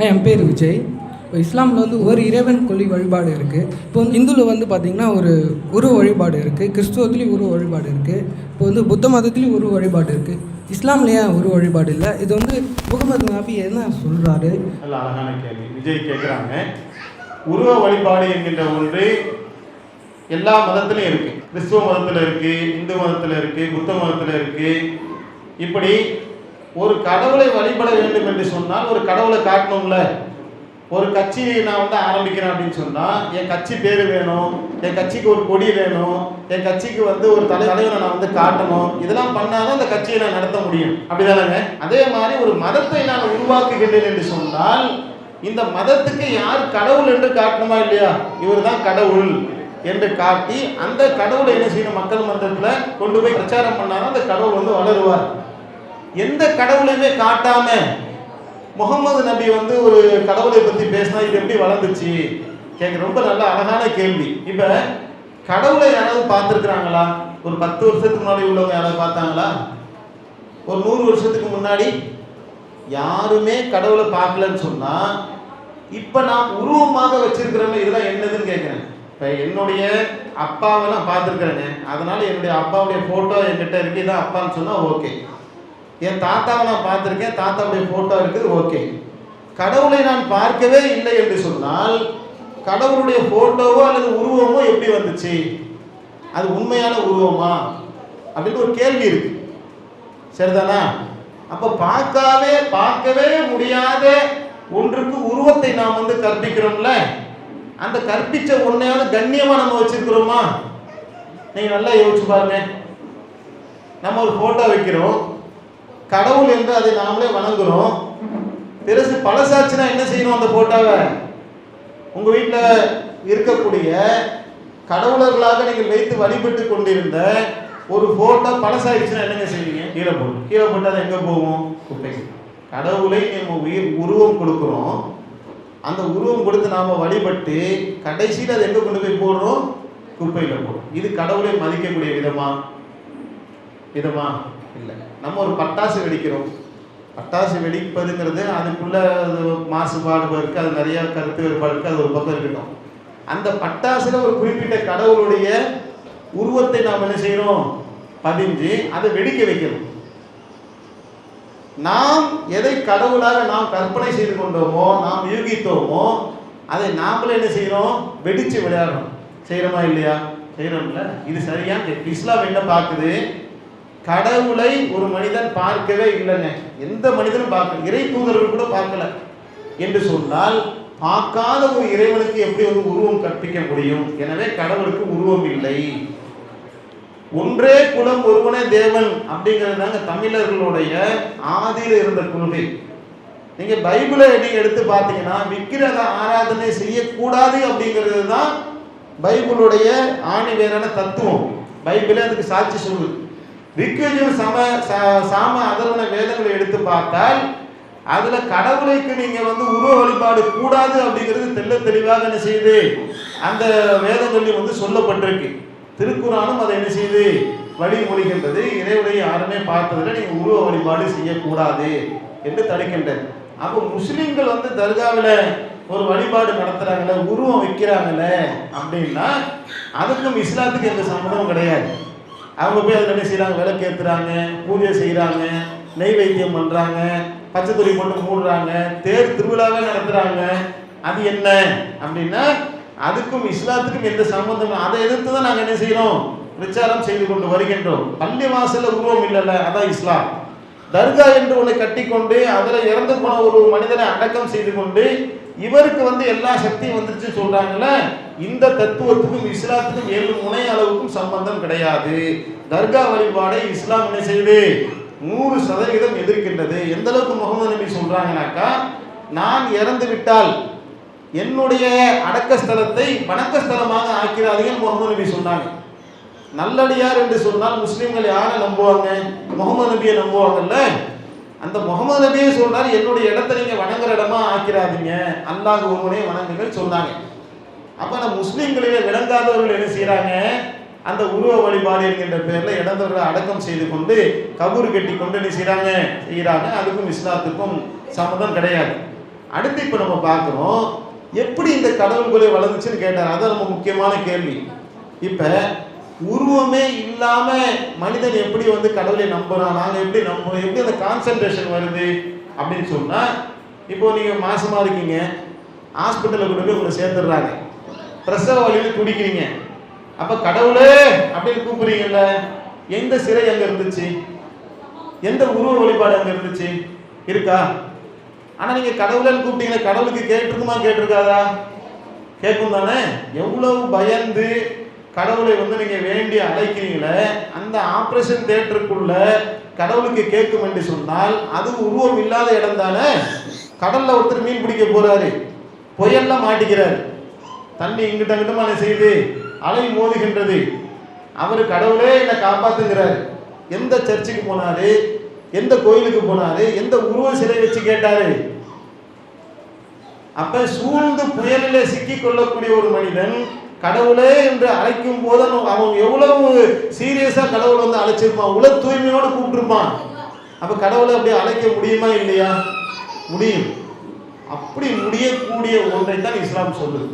Hi என் பேர் விஜய். இப்போ இஸ்லாமில் வந்து ஒரு இறைவன் கொள்ளி வழிபாடு இருக்குது இப்போ வந்து இந்துவில் வந்து பார்த்திங்கன்னா ஒரு உருவ வழிபாடு இருக்குது கிறிஸ்துவத்துலேயும் உருவ வழிபாடு இருக்குது இப்போ வந்து புத்த மதத்துலேயும் உருவ வழிபாடு இருக்குது இஸ்லாம்லேயே ஏன் உருவ வழிபாடு இல்லை? இது வந்து முகமது நபி என்ன சொல்கிறாரு அழகான கேள்வி. விஜய் கேட்குறாங்க உருவ வழிபாடு என்கின்ற ஒன்று எல்லா மதத்திலையும் இருக்குது கிறிஸ்துவ மதத்தில் இருக்குது இந்து மதத்தில் இருக்குது புத்த மதத்தில் இருக்குது இப்படி ஒரு கடவுளை வழிபட வேண்டும் என்று சொன்னால் ஒரு கடவுளை காட்டணும்ல. ஒரு கட்சியை நான் வந்து ஆரம்பிக்கிறேன் அப்படின்னு சொன்னால் என் கட்சி பேர் வேணும் என் கட்சிக்கு ஒரு கொடி வேணும் என் கட்சிக்கு வந்து ஒரு தலை தலைவரை நான் வந்து காட்டணும் இதெல்லாம் பண்ணாதான் அந்த கட்சியை நான் நடத்த முடியும். அப்படிதானங்க? அதே மாதிரி ஒரு மதத்தை நான் உருவாக்குகின்றேன் என்று சொன்னால் இந்த மதத்துக்கு யார் கடவுள் என்று காட்டணுமா இல்லையா? இவர் தான் கடவுள் என்று காட்டி அந்த கடவுளை என்ன செய்யணும்? மக்கள் மன்றத்தில் கொண்டு போய் பிரச்சாரம் பண்ணாதான் அந்த கடவுள் வந்து வளருவார். எந்த கடவுளையுமே காட்டாம முகமது நபி வந்து ஒரு கடவுளை பத்தி பேசினா இது எப்படி வளர்ந்துச்சு? கேட்க ரொம்ப நல்ல அழகான கேள்வி. இப்ப கடவுளை யாராவது பார்த்துருக்குறாங்களா? ஒரு பத்து வருஷத்துக்கு முன்னாடி உள்ளவங்க யாராவது பார்த்தாங்களா? ஒரு நூறு வருஷத்துக்கு முன்னாடி யாருமே கடவுளை பார்க்கலன்னு சொன்னா இப்ப நான் உருவமாக வச்சிருக்கிறோமே இதெல்லாம் என்னதுன்னு கேட்கிறேன் இப்ப என்னுடைய அப்பாவை நான் பார்த்துருக்கிறேங்க அதனால என்னுடைய அப்பாவுடைய போட்டோ என்கிட்ட இருக்கு இதான் அப்பான்னு சொன்னா ஓகே என் தாத்தாவை நான் பார்த்துருக்கேன் தாத்தாவுடைய ஃபோட்டோ இருக்குது ஓகே கடவுளை நான் பார்க்கவே இல்லை என்று சொன்னால் கடவுளுடைய ஃபோட்டோவோ அல்லது உருவமோ எப்படி வந்துச்சு? அது உண்மையான உருவமா? அப்படின்னு ஒரு கேள்வி இருக்கு. சரிதானா? அப்போ பார்க்காவே பார்க்கவே முடியாத ஒன்றுக்கு உருவத்தை நாம் வந்து கற்பிக்கிறோம்ல? அந்த கற்பிச்ச ஒன்னையாவது கண்ணியமா நம்ம வச்சிருக்கிறோமா? நீங்க நல்லா யோசிச்சு பாருங்க. நம்ம ஒரு போட்டோ வைக்கிறோம். கடவுள் என்று அதை நாமளே வணங்குறோம். பெருசு பழசாச்சுன்னா என்ன செய்யணும் அந்த போட்டோவை? உங்க வீட்டில் இருக்கக்கூடிய கடவுளர்களாக நீங்கள் வைத்து வழிபட்டு கொண்டிருந்த ஒரு போட்டோ பழசாயிடுச்சுன்னா என்னங்க செய்வீங்க? கீழே போடும் கீழே போட்டு அது எங்க போகும்? குப்பை. கடவுளை நம்ம உயிர் உருவம் கொடுக்குறோம். அந்த உருவம் கொடுத்து நாம வழிபட்டு கடைசியில் அதை எங்க கொண்டு போய் போடுறோம்? குப்பையில போடும் இது கடவுளை மதிக்கக்கூடிய விதமா? விதமா? இல்லை. நம்ம ஒரு பட்டாசு வெடிக்கிறோம். பட்டாசு வெடிப்பதுங்கிறது அதுக்குள்ள அது மாசுபாடு இருக்குது அது நிறையா கருத்து வேறுபாடு இருக்குது அது ஒரு பக்கம் இருக்கட்டும். அந்த பட்டாசுல ஒரு குறிப்பிட்ட கடவுளுடைய உருவத்தை நாம் என்ன செய்கிறோம் பதிஞ்சு அதை வெடிக்க வைக்கணும். நாம் எதை கடவுளாக நாம் கற்பனை செய்து கொண்டோமோ நாம் யூகித்தோமோ அதை நாமளே என்ன செய்கிறோம் வெடித்து விளையாடுறோம். செய்கிறோமா இல்லையா? செய்கிறோம்ல இது சரியா? இஸ்லாம் என்ன பார்க்குது? கடவுளை ஒரு மனிதன் பார்க்கவே இல்லைங்க. எந்த மனிதனும் பார்க்கல இறை தூதர்கள் கூட பார்க்கல. என்று சொன்னால் பார்க்காத ஒரு இறைவனுக்கு எப்படி ஒரு உருவம் கற்பிக்க முடியும்? எனவே கடவுளுக்கு உருவம் இல்லை. ஒன்றே குலம் ஒருவனே தேவன் அப்படிங்கிறது தாங்க தமிழர்களுடைய ஆதியில் இருந்த கொள்கை. நீங்க பைபிளை நீங்க எடுத்து பார்த்தீங்கன்னா விக்கிரக ஆராதனை செய்யக்கூடாது அப்படிங்கிறது தான் பைபிளுடைய ஆணி வேறான தத்துவம். பைபிளே அதுக்கு சாட்சி சொல்லுது. ரிக்வேஜன் சம சா- சாம அதர்வன வேதங்களை எடுத்து பார்த்தால் அதுல கடவுளுக்கு நீங்க வந்து உருவ வழிபாடு கூடாது அப்படிங்கிறது தெல்ல தெளிவாக என்ன செய்யுது அந்த வேதங்களில் வந்து சொல்லப்பட்டிருக்கு. திருக்குறானும் அதை என்ன செய்யுது வழிமொழிகின்றது. இறைவனை யாருமே பார்த்ததில் நீங்க உருவ வழிபாடு செய்யக்கூடாது என்று தடுக்கின்றது அப்போ முஸ்லிம்கள் வந்து தர்காவில் ஒரு வழிபாடு நடத்துறாங்கல்ல உருவம் வைக்கிறாங்கல்ல அப்படின்னா அதுக்கும் இஸ்லாத்துக்கு எந்த சம்மந்தமும் கிடையாது. அவங்க போய் அதில் என்ன செய்கிறாங்க விளக்கு ஏற்றுறாங்க பூஜை செய்கிறாங்க நெய்வேத்தியம் பண்ணுறாங்க பச்சை துணி போட்டு மூடுறாங்க தேர் திருவிழாவே நடத்துகிறாங்க அது என்ன? அப்படின்னா அதுக்கும் இஸ்லாத்துக்கும் எந்த சம்பந்தம் அதை எதிர்த்து தான் நாங்கள் என்ன செய்கிறோம் பிரச்சாரம் செய்து கொண்டு வருகின்றோம். பள்ளி வாசலில் உருவம் இல்லைல்ல அதான் இஸ்லாம். தர்கா என்று ஒன்றை கட்டிக்கொண்டு அதில் இறந்து போன ஒரு மனிதனை அடக்கம் செய்து கொண்டு இவருக்கு வந்து எல்லா சக்தியும் வந்துருச்சு சொல்றாங்கல்ல இந்த தத்துவத்துக்கும் இஸ்லாத்துக்கும் ஏழு முனை அளவுக்கும் சம்பந்தம் கிடையாது. தர்கா வழிபாடை இஸ்லாம் என்ன செய்யுது? நூறு சதவீதம் எதிர்க்கின்றது. எந்த அளவுக்கு முகமது நபி சொல்றாங்கனாக்கா நான் இறந்து விட்டால் என்னுடைய அடக்க ஸ்தலத்தை வணக்க ஸ்தலமாக ஆக்கிறார்கள் முகமது நபி சொன்னாங்க. நல்லடியார் என்று சொன்னால் முஸ்லிம்கள் யாரை நம்புவாங்க? முகமது நபியை நம்புவாங்கல்ல. அந்த முகமது நபியே சொல்றாரு என்னுடைய இடத்தை நீங்க வணங்குற இடமா ஆக்கிறாதீங்க அல்லாஹ் ஒருவனே வணங்குங்கள் சொன்னாங்க. அப்ப அந்த முஸ்லிம்களிலே விளங்காதவர்கள் என்ன செய்யறாங்க அந்த உருவ வழிபாடு என்கின்ற பேர்ல இறந்தவர்களை அடக்கம் செய்து கொண்டு கபூர் கட்டி கொண்டு என்ன செய்யறாங்க செய்யறாங்க அதுக்கும் இஸ்லாத்துக்கும் சம்மதம் கிடையாது. அடுத்து இப்போ நம்ம பார்க்குறோம் எப்படி இந்த கடவுள்களை வளர்ந்துச்சுன்னு கேட்டார். அதான் ரொம்ப முக்கியமான கேள்வி. இப்போ உருவமே இல்லாமல் மனிதன் எப்படி வந்து கடவுளை நம்புறான்? நாங்கள் எப்படி நம்புறோம் எப்படி அந்த கான்சன்ட்ரேஷன் வருது? அப்படின்னு சொன்னால் இப்போ நீங்கள் மாசமா இருக்கீங்க ஹாஸ்பிட்டலில் கொண்டு போய் உங்களை சேர்த்துடுறாங்க. பிரசவ வழியில் துடிக்கிறீங்க. அப்போ கடவுளே! அப்படின்னு கூப்பிடுறீங்கல்ல எந்த சிறை அங்கே இருந்துச்சு? எந்த உருவ வழிபாடு அங்கே இருந்துச்சு? இருக்கா? ஆனால் நீங்கள் கடவுளன்னு கூப்பிட்டீங்களே கடவுளுக்கு கேட்டிருக்குமா கேட்டிருக்காதா? கேட்கும் தானே? எவ்வளவு பயந்து கடவுளை வந்து நீங்கள் வேண்டி அழைக்கிறீங்களே அந்த ஆப்ரேஷன் தேட்டருக்குள்ள கடவுளுக்கு கேட்கும் என்று சொன்னால் அது உருவம் இல்லாத இடம் தானே? கடல்ல ஒருத்தர் மீன் பிடிக்க போறாரு. புயல்ல மாட்டிக்கிறார். தண்ணி இங்கிட்ட அங்கிட்டமான செய்து செய்யுது அலை மோதுகின்றது. அவர் கடவுளே என்னை காப்பாத்துங்கிறார் எந்த சர்ச்சுக்கு போனாரு? எந்த கோயிலுக்கு போனாரு? எந்த உருவ சிலை வச்சு கேட்டாரு? அப்ப சூழ்ந்து புயலில் சிக்கி கொள்ளக்கூடிய ஒரு மனிதன் கடவுளே என்று அழைக்கும் போது அவன் அவன் எவ்வளவு சீரியஸா கடவுளை வந்து அழைச்சிருப்பான்? உல தூய்மையோடு கூப்பிட்டுருப்பான். அப்ப கடவுளை அப்படி அழைக்க முடியுமா இல்லையா? முடியும். அப்படி முடியக்கூடிய ஒன்றை தான் இஸ்லாம் சொல்லுது.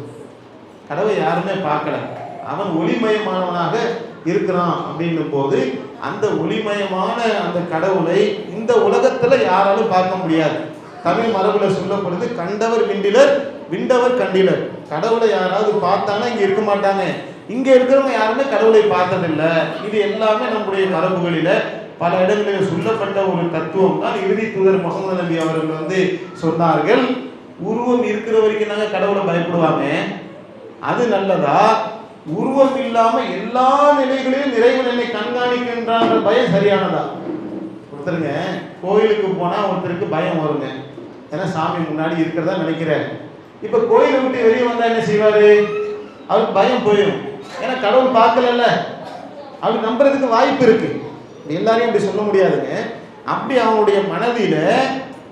கடவுளை யாருமே பார்க்கல. அவன் ஒளிமயமானவனாக இருக்கிறான் அப்படின்னும் போது அந்த ஒளிமயமான அந்த கடவுளை இந்த உலகத்துல யாராலும் பார்க்க முடியாது. தமிழ் மரபுல சொல்லப்படுது கண்டவர் விண்டிலர் விண்டவர் கண்டிலர் கடவுளை யாராவது பார்த்தானா இங்க இருக்க மாட்டாங்க இங்க இருக்கிறவங்க யாருமே கடவுளை பார்த்ததில்லை. இது எல்லாமே நம்முடைய மரபுகளில பல இடங்களில் சொல்லப்பட்ட ஒரு தத்துவம் தான் இறுதி தூதர் முகமது நபி அவர்கள் வந்து சொன்னார்கள். உருவம் இருக்கிற வரைக்கும் தாங்க கடவுளை பயப்படுவாங்க. அது நல்லதா? உருவம் இல்லாம எல்லா நிலைகளிலும் நிறைவு என்னை கண்காணிக்கின்றான்ற பயம் சரியானதா? ஒருத்தருங்க கோயிலுக்கு போனா ஒருத்தருக்கு பயம் வருங்க. ஏன்னா சாமி முன்னாடி இருக்கிறதா நினைக்கிறேன். இப்ப கோயிலை விட்டு வெளியே வந்தா என்ன செய்வாரு? அவருக்கு பயம் போயிடும் ஏன்னா கடவுள் பார்க்கலல்ல. அவர் நம்புறதுக்கு வாய்ப்பு இருக்கு. எல்லாரையும் அப்படி சொல்ல முடியாதுங்க. அப்படி அவனுடைய மனதில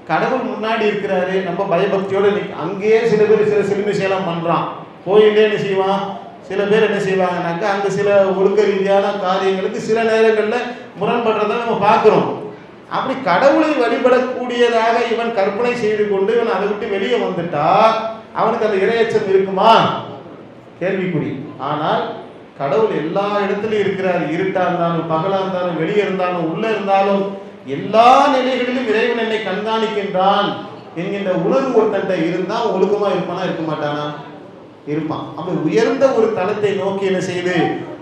கடவுள் முன்னாடி இருக்கிறாரு. நம்ம பயபக்தியோட அங்கேயே சில பேர் சில சிலுமிசையெல்லாம் பண்றான். கோயிலே என்ன செய்வான்? சில பேர் என்ன செய்வாங்கனாக்கா அங்க சில ஒழுக்க ரீதியான காரியங்களுக்கு சில நேரங்களில் முரண்படுறதை நம்ம பார்க்கிறோம். அப்படி கடவுளை வழிபடக்கூடியதாக இவன் கற்பனை செய்து கொண்டு இவன் அதை விட்டு வெளியே வந்துட்டா அவனுக்கு அந்த இரையச்சம் இருக்குமா? கேள்விக்குறி. ஆனால் கடவுள் எல்லா இடத்துலையும் இருக்கிறார். இருட்டா இருந்தாலும் பகலா இருந்தாலும் வெளியே இருந்தாலும் உள்ள இருந்தாலும் எல்லா நிலைகளிலும் இறைவன் என்னை கண்காணிக்கின்றான் என்கின்ற உணர்வு ஒருத்தன்ட்ட இருந்தா ஒழுக்கமா இருப்பானா? இருக்க மாட்டானா? இருப்பான். அப்ப உயர்ந்த ஒரு தளத்தை நோக்கி என்ன செய்து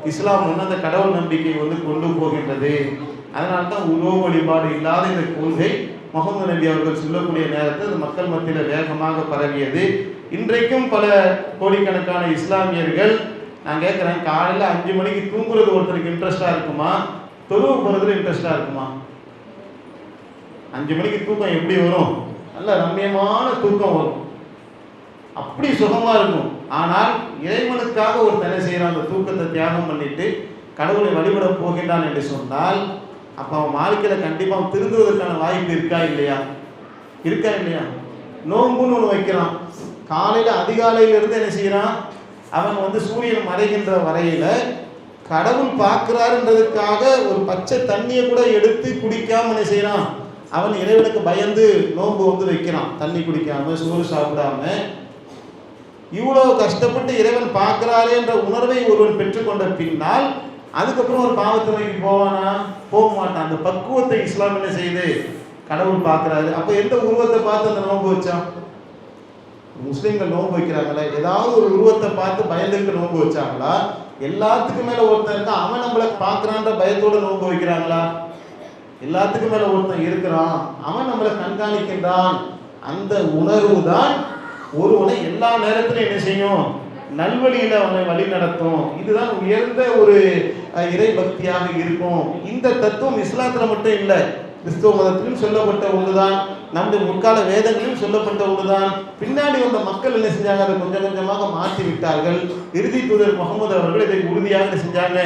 இஸ்லாம் வந்து அந்த கடவுள் நம்பிக்கை வந்து கொண்டு போகின்றது. அதனால தான் உருவ வழிபாடு இல்லாத இந்த கொள்கை முகமது நபி அவர்கள் சொல்லக்கூடிய நேரத்தில் மக்கள் மத்தியில் வேகமாக பரவியது. இன்றைக்கும் பல கோடிக்கணக்கான இஸ்லாமியர்கள் நான் கேட்குறேன் காலையில் அஞ்சு மணிக்கு தூங்குறது ஒருத்தருக்கு இன்ட்ரெஸ்டாக இருக்குமா? தொழுவு போகிறதுல இன்ட்ரெஸ்டாக இருக்குமா? அஞ்சு மணிக்கு தூக்கம் எப்படி வரும்? நல்ல ரம்மியமான தூக்கம் வரும். அப்படி சுகமாக இருக்கும். ஆனால் இறைவனுக்காக ஒரு தலை செய்கிறான் அந்த தூக்கத்தை தியாகம் பண்ணிட்டு கடவுளை வழிபட போகின்றான் என்று சொன்னால் அப்போ அவன் வாழ்க்கையில கண்டிப்பாக திருந்துவதற்கான வாய்ப்பு இருக்கா இல்லையா? இருக்கா இல்லையா? நோன்புன்னு ஒன்று வைக்கிறான். காலையில் அதிகாலையிலிருந்து என்ன செய்கிறான் அவன் வந்து சூரியன் மறைகின்ற வரையில் கடவுள் பார்க்கிறாருன்றதுக்காக ஒரு பச்சை தண்ணியை கூட எடுத்து குடிக்காம என்ன செய்கிறான் அவன் இறைவனுக்கு பயந்து நோன்பு வந்து வைக்கிறான். தண்ணி குடிக்காம சோறு சாப்பிடாம. இவ்வளோ கஷ்டப்பட்டு இறைவன் பார்க்கிறாரே என்ற உணர்வை ஒருவன் பெற்றுக்கொண்ட பின்னால் அதுக்கப்புறம் ஒரு பாவத்துறைக்கு போவானா? போக மாட்டான். அந்த பக்குவத்தை இஸ்லாம் என்ன செய்யுது? கடவுள் பார்க்குறாரு. அப்போ எந்த உருவத்தை பார்த்து அந்த நோன்பு வச்சான்? முஸ்லீம்கள் நோன்பு வைக்கிறாங்களே ஏதாவது ஒரு உருவத்தை பார்த்து பயந்துக்கிட்டு நோன்பு வச்சாங்களா? எல்லாத்துக்கும் மேல ஒருத்தன் இருந்தா அவன் நம்மளை பார்க்கறான்ற பயத்தோட நோன்பு வைக்கிறாங்களா? எல்லாத்துக்கும் மேல ஒருத்தன் இருக்கிறான் அவன் நம்மளை கண்காணிக்கின்றான். அந்த உணர்வு தான் ஒருவனை எல்லா நேரத்திலும் என்ன செய்யும்? நல்வழியில அவனை வழி நடத்தும். இதுதான் உயர்ந்த ஒரு இறை பக்தியாக இருக்கும். இந்த தத்துவம் இஸ்லாத்துல மட்டும் இல்லை. கிறிஸ்துவ மதத்திலும் சொல்லப்பட்ட ஒன்றுதான் நம்முடைய முற்கால வேதங்களிலும் சொல்லப்பட்ட ஒன்றுதான் பின்னாடி வந்த மக்கள் என்ன செஞ்சாங்க? அதை கொஞ்சம் கொஞ்சமாக மாற்றி விட்டார்கள். இறுதி தூதர் முகமது அவர்கள் இதை உறுதியாக செஞ்சாங்க?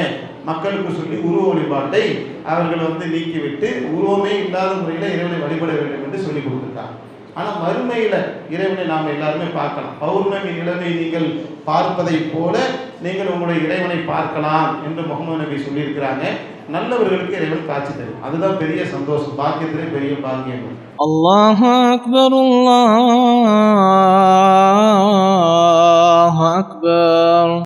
மக்களுக்கு சொல்லி உருவ வழிபாட்டை அவர்கள் வந்து நீக்கிவிட்டு உருவமே இல்லாத முறையில் இறைவனை வழிபட வேண்டும் என்று சொல்லி கொடுத்துட்டாங்க. ஆனால் மறுமையில் இறைவனை நாம் எல்லாருமே பார்க்கலாம். பௌர்ணமி நிலவை நீங்கள் பார்ப்பதை போல நீங்கள் உங்களுடைய இறைவனை பார்க்கலாம் என்று முகமது நபி சொல்லியிருக்கிறாங்க. நல்லவர்களுக்கு இறைவன் காட்சி தரும். அதுதான் பெரிய சந்தோஷம். பாக்கியத்திலே பெரிய பாக்கியம். அல்லாஹ் அக்பர் அல்லாஹ் அக்பர்.